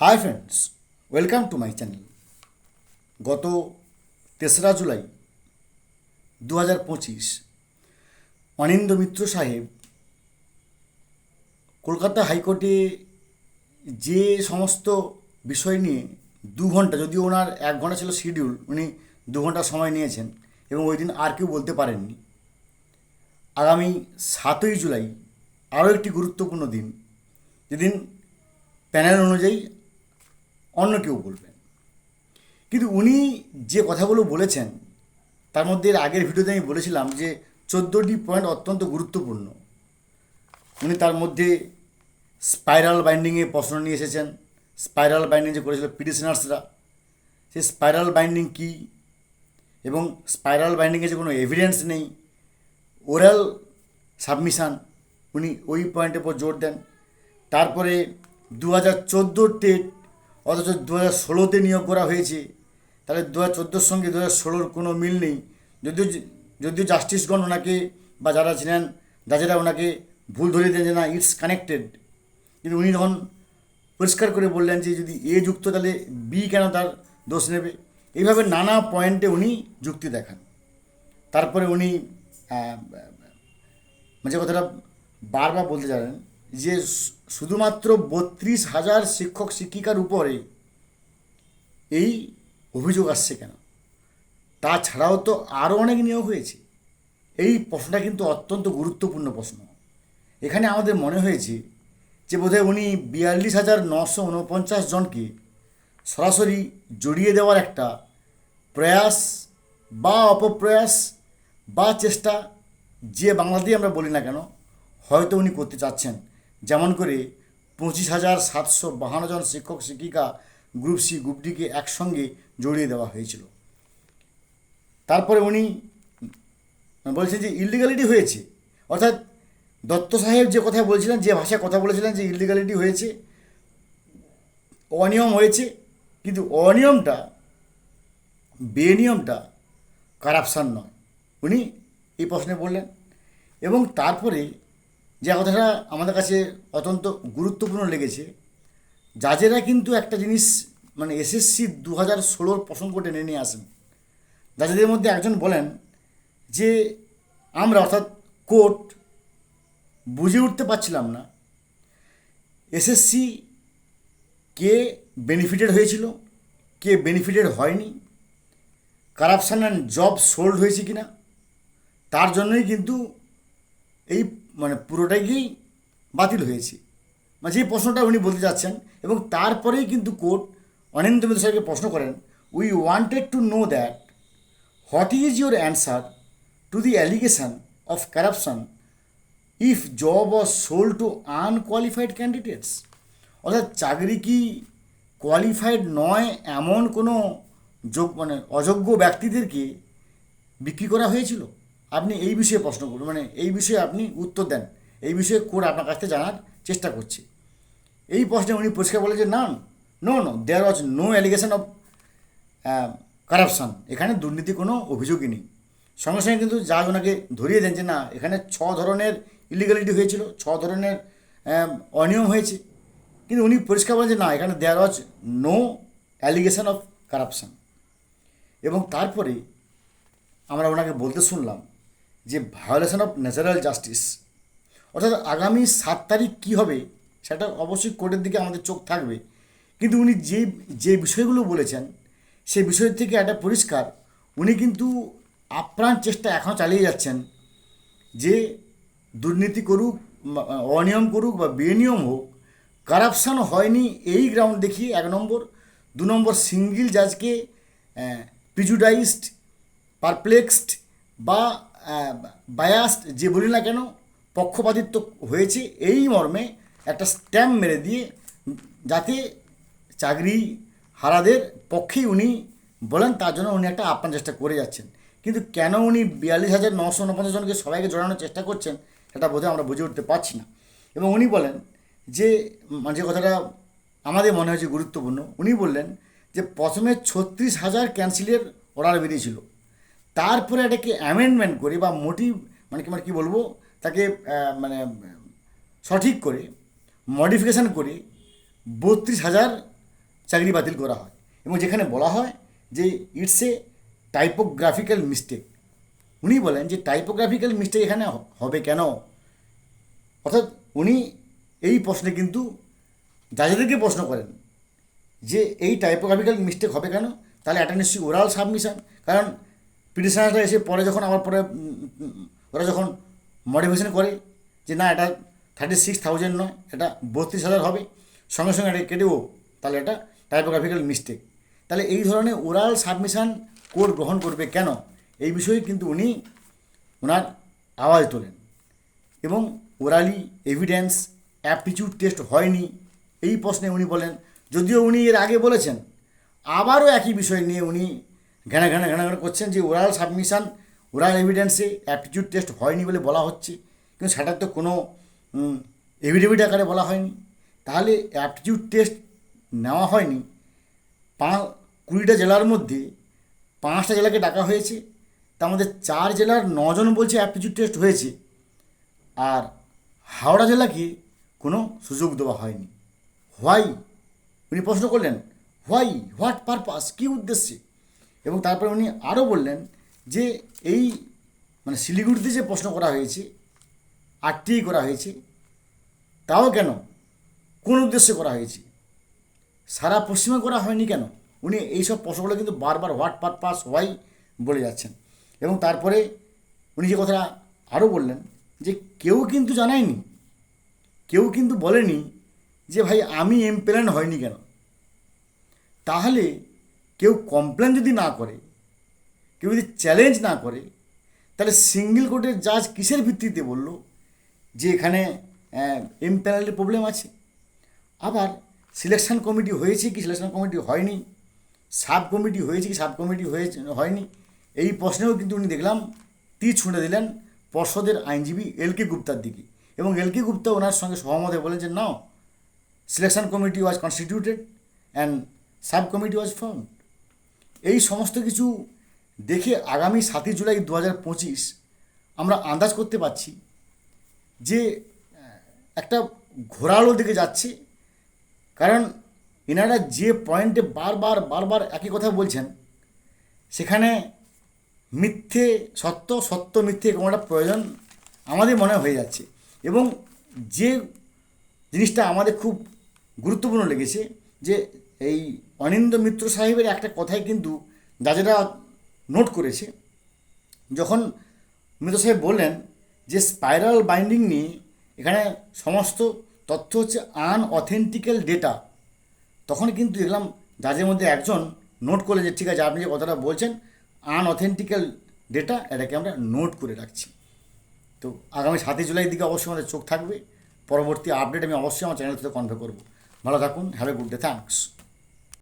Hi friends welcome to my channel গত তেসরা জুলাই দু হাজার পঁচিশ অনিন্দ মিত্র সাহেব কলকাতা হাইকোর্টে যে সমস্ত বিষয় নিয়ে দু ঘণ্টা, যদিও ওনার এক ঘণ্টা ছিল শিডিউল উনি দু ঘণ্টা সময় নিয়েছেন এবং ওই দিন আর কেউ বলতে পারেননি। আগামী সাতই জুলাই আরও একটি গুরুত্বপূর্ণ দিন। যেদিন প্যানেল অনুযায়ী অন্য কেউ বলবেন। কিন্তু উনি যে কথাগুলো বলেছেন, তার মধ্যে আগের ভিডিওতে আমি বলেছিলাম যে চোদ্দোটি পয়েন্ট অত্যন্ত গুরুত্বপূর্ণ। উনি তার মধ্যে স্পাইরাল বাইন্ডিংয়ে প্রশ্ন নিয়ে এসেছেন। স্পাইরাল বাইন্ডিং যে করেছিল পিটিশনার্সরা সেই স্পাইরাল বাইন্ডিং কী? এবং স্পাইরাল বাইন্ডিংয়ে যে কোনো এভিডেন্স নেই ওরাল সাবমিশান উনি ওই পয়েন্টের উপর জোর দেন। তারপরে দু হাজার চোদ্দোর টেট অথচ দু হাজার ষোলোতে নিয়োগ করা হয়েছে। তাহলে দু হাজার চোদ্দোর সঙ্গে দু হাজার ষোলোর কোনো মিল নেই। যদিও যদিও জাস্টিসগণ ওনাকে বা যারা ছিলেন জাজেরা ওনাকে ভুল ধরিয়ে দেন যে না, ইটস কানেক্টেড। কিন্তু উনি যখন পরিষ্কার করে বললেন যে যদি এ যুক্ত, তাহলে বি কেন তার দোষ নেবে? এইভাবে নানা পয়েন্টে উনি যুক্তি দেখান। তারপরে উনি মানে যে কথাটা বারবার বলতে জানেন যে শুধুমাত্র বত্রিশ হাজার শিক্ষক শিক্ষিকার উপরে এই অভিযোগ আসছে কেন? তাছাড়াও তো আরও অনেক নিয়োগ হয়েছে। এই প্রশ্নটা কিন্তু অত্যন্ত গুরুত্বপূর্ণ প্রশ্ন। এখানে আমাদের মনে হয়েছে যে বোধহয় উনি বিয়াল্লিশ হাজার নশো উনপঞ্চাশ জনকে সরাসরি জড়িয়ে দেওয়ার একটা প্রয়াস বা অপপ্রয়াস বা চেষ্টা যে বাংলাতেই আমরা বলি না কেন, হয়তো উনি করতে চাচ্ছেন। যেমন করে পঁচিশ হাজার সাতশো বাহান্ন জন শিক্ষক, শিক্ষিকা, গ্রুপ সি, গ্রুপ ডিকে একসঙ্গে জড়িয়ে দেওয়া হয়েছিল। তারপরে উনি বলছেন যে ইলিগালিটি হয়েছে। অর্থাৎ দত্ত সাহেব যে কথা বলছিলেন, যে ভাষায় কথা বলেছিলেন যে ইলিগালিটি হয়েছে, অনিয়ম হয়েছে, কিন্তু অনিয়মটা, বেনিয়মটা কারাপশান নয়। উনি এই প্রশ্নে বললেন। এবং তারপরে যে কথাটা আমাদের কাছে অত্যন্ত গুরুত্বপূর্ণ লেগেছে। জাজেরা কিন্তু একটা জিনিস মানে এসএসসি দু হাজার ষোলোর প্রসঙ্গ টেনে নিয়ে আসেন। জাজেদের মধ্যে একজন বলেন যে, আমরা অর্থাৎ কোর্ট বুঝে উঠতে পারছিলাম না। এসএসসি কে বেনিফিটেড হয়েছিল, কে বেনিফিটেড হয়নি, কারাপশান অ্যান্ড জব সোল্ড হয়েছে কি না তার জন্যই কিন্তু এই মানে পুরোটাই বাতিল হয়েছে। মানে যে প্রশ্নটা উনি বলতে যাচ্ছেন এবং তারপরেই কিন্তু কোর্ট অনিন্দ মিত্র সাহেবকে প্রশ্ন করেন we wanted to know that what is your answer to the allegation of corruption if job was sold to unqualified candidates অর্থাৎ চাকরি কি কোয়ালিফাইড নয় এমন কোনো যোগ মানে অযোগ্য ব্যক্তিদেরকে বিক্রি করা হয়েছিল? আপনি এই বিষয়ে প্রশ্ন করুন মানে এই বিষয়ে আপনি উত্তর দেন, এই বিষয়ে কোর্ট আপনার কাছ থেকে জানার চেষ্টা করছে। এই প্রশ্নে উনি পরিষ্কার বলে যে, না no no there was no allegation of corruption এখানে দুর্নীতি কোনো অভিযোগই নেই। সঙ্গে সঙ্গে কিন্তু জাজ ওনাকে ধরিয়ে দেন যে, না, এখানে ছ ধরনের ইলিগালিটি হয়েছিল, ছ ধরনের অনিয়ম হয়েছে। কিন্তু উনি পরিষ্কার বলেন যে, না, এখানে there was no allegation of corruption এবং তারপরে আমরা ওনাকে বলতে শুনলাম যে ভায়োলেশন অফ ন্যাচারাল জাস্টিস অর্থাৎ আগামী সাত তারিখ কী হবে, সেটা অবশ্যই কোর্টের দিকে আমাদের চোখ থাকবে। কিন্তু উনি যে যে বিষয়গুলো বলেছেন, সেই বিষয় থেকে একটা পরিষ্কার, উনি কিন্তু আপ্রাণ চেষ্টা এখনও চালিয়ে যাচ্ছেন যে দুর্নীতি করুক অনিয়ম করুক বা বেনিয়ম হোক কারাপশান হয়নি এই গ্রাউন্ড দেখিয়ে এক নম্বর, দু নম্বর সিঙ্গেল জাজকে প্রিজুডাইজড পারপ্লেক্সড বা বায়াসড যে বলি না কেন, পক্ষপাতিত্ব হয়েছে, এই মর্মে একটা স্ট্যাম্প মেরে দিয়ে যাতে চাকরি হারাদের পক্ষেই উনি বলেন, তার জন্য উনি একটা আপ্রাণ চেষ্টা করে যাচ্ছেন। কিন্তু কেন উনি বিয়াল্লিশ হাজার নশো উনপঞ্চাশ জনকে সবাইকে জড়ানোর চেষ্টা করছেন, সেটা বোধহয় আমরা বুঝে উঠতে পারছি না। এবং উনি বলেন যে মানে যে কথাটা আমাদের মনে হয়েছে গুরুত্বপূর্ণ, উনি বললেন যে প্রথমে ছত্রিশ হাজার ক্যান্সেলের অর্ডার বেরিয়েছিল। তারপরে এটাকে অ্যামেন্ডমেন্ট করে বা মোটিভ মানে কি মানে কী বলব? তাকে মানে সঠিক করে মডিফিকেশান করে বত্রিশ হাজার চাকরি বাতিল করা হয়। এবং যেখানে বলা হয় যে ইটস এ টাইপোগ্রাফিক্যাল মিস্টেক উনি বলেন যে টাইপোগ্রাফিক্যাল মিস্টেক এখানে হবে কেন? অর্থাৎ উনি এই প্রশ্নে কিন্তু জাজেদেরকে প্রশ্ন করেন যে এই টাইপোগ্রাফিক্যাল মিস্টেক হবে কেন? তাহলে নিশ্চয়ই ওরাল সাবমিশন কারণ পিটিশনাররা এসে পরে যখন আবার পরে ওরা যখন মডিফিকেশন করে যে না, এটা থার্টি সিক্স থাউজেন্ড নয়, এটা বত্রিশ হাজার হবে, সঙ্গে সঙ্গে এটা কেটেও, তাহলে এটা টাইপোগ্রাফিক্যাল মিস্টেক তাহলে এই ধরনের ওরাল সাবমিশন কোড গ্রহণ করবে কেন? এই বিষয়ে কিন্তু উনি ওনার আওয়াজ তোলেন। এবং ওরালি এভিডেন্স অ্যাপটিচিউড টেস্ট হয়নি, এই প্রশ্নে উনি বলেন, যদিও উনি এর আগে বলেছেন, আবারও একই বিষয় নিয়ে উনি ঘানা ঘানা ঘানা ঘানা করছেন যে ওরাল সাবমিশন ওরাল এভিডেন্সে অ্যাপটিচিউড টেস্ট হয়নি বলে বলা হচ্ছে। কিন্তু সেটার তো কোনো এভিডেভিড আকারে বলা হয়নি। তাহলে অ্যাপটিচিউড টেস্ট নেওয়া হয়নি। পা, কুড়িটা জেলার মধ্যে পাঁচটা জেলাকে ডাকা হয়েছে। তার মধ্যে চার জেলার নজন বলছে অ্যাপটিচিউড টেস্ট হয়েছে। আর হাওড়া জেলাকে কোনো সুযোগ দেওয়া হয়নি। হোয়াই উনি প্রশ্ন করলেন হোয়াই হোয়াট পারপাস কী উদ্দেশ্যে? এবং তারপরে উনি আরও বললেন যে এই মানে শিলিগুড়িতে যে প্রশ্ন করা হয়েছে আটটিই করা হয়েছে, তাও কেন? কোন উদ্দেশ্যে করা হয়েছে? সারা পশ্চিমে করা হয়নি কেন? উনি এইসব প্রশ্নগুলো কিন্তু বারবার হোয়াট পারপাস হোয়াই বলে যাচ্ছেন। এবং তারপরে উনি যে কথাটা আরও বললেন যে কেউ কিন্তু জানায়নি, কেউ কিন্তু বলেনি যে ভাই আমি এমপ্লেন হয়নি কেন? তাহলে কেউ কমপ্লেন যদি না করে, কেউ যদি চ্যালেঞ্জ না করে, তাহলে সিঙ্গেল কোর্টের জাজ কিসের ভিত্তিতে বলল যে এখানে এমপ্যানেলের প্রবলেম আছে? আবার সিলেকশন কমিটি হয়েছে কি সিলেকশন কমিটি হয়নি? সাব কমিটি হয়েছে কি সাব কমিটি হয়েছে, হয়নি? এই প্রশ্নেও কিন্তু উনি দেখলাম, তীর ছুঁড়ে দিলেন পর্ষদের আইনজীবী এল কে গুপ্তার দিকে। এবং এল কে গুপ্তা ওনার সঙ্গে সহমত হয়ে বলেন যে, no selection committee was constituted and sub committee was form এই সমস্ত কিছু দেখে আগামী সাতই জুলাই দু পঁচিশ আমরা আন্দাজ করতে পারছি যে একটা ঘোরালো দিকে যাচ্ছে। কারণ এনারা যে পয়েন্টে বারবার বারবার একই কথা বলছেন, সেখানে মিথ্যে সত্য সত্য মিথ্যে এরকম একটা প্রয়োজন আমাদের মনে হয়ে যাচ্ছে। এবং যে জিনিসটা আমাদের খুব গুরুত্বপূর্ণ লেগেছে যে এই অনিন্দ মিত্র সাহেবের একটা কথাই কিন্তু যাজেরা নোট করেছে। যখন মিত্র সাহেব বললেন যে স্পাইরাল বাইন্ডিং নিয়ে এখানে সমস্ত তথ্য হচ্ছে আনঅথেন্টিক্যাল ডেটা তখন কিন্তু দেখলাম যাদের মধ্যে একজন নোট করলে যে ঠিক আছে, আপনি যে কথাটা বলছেন আনঅথেন্টিক্যাল ডেটা এটাকে আমরা নোট করে রাখছি। তো আগামী সাতই জুলাই দিকে অবশ্যই আমাদের চোখ থাকবে। পরবর্তী আপডেট আমি অবশ্যই আমার চ্যানেল থেকে কনভে করব। ভালো থাকুন have a good day thanks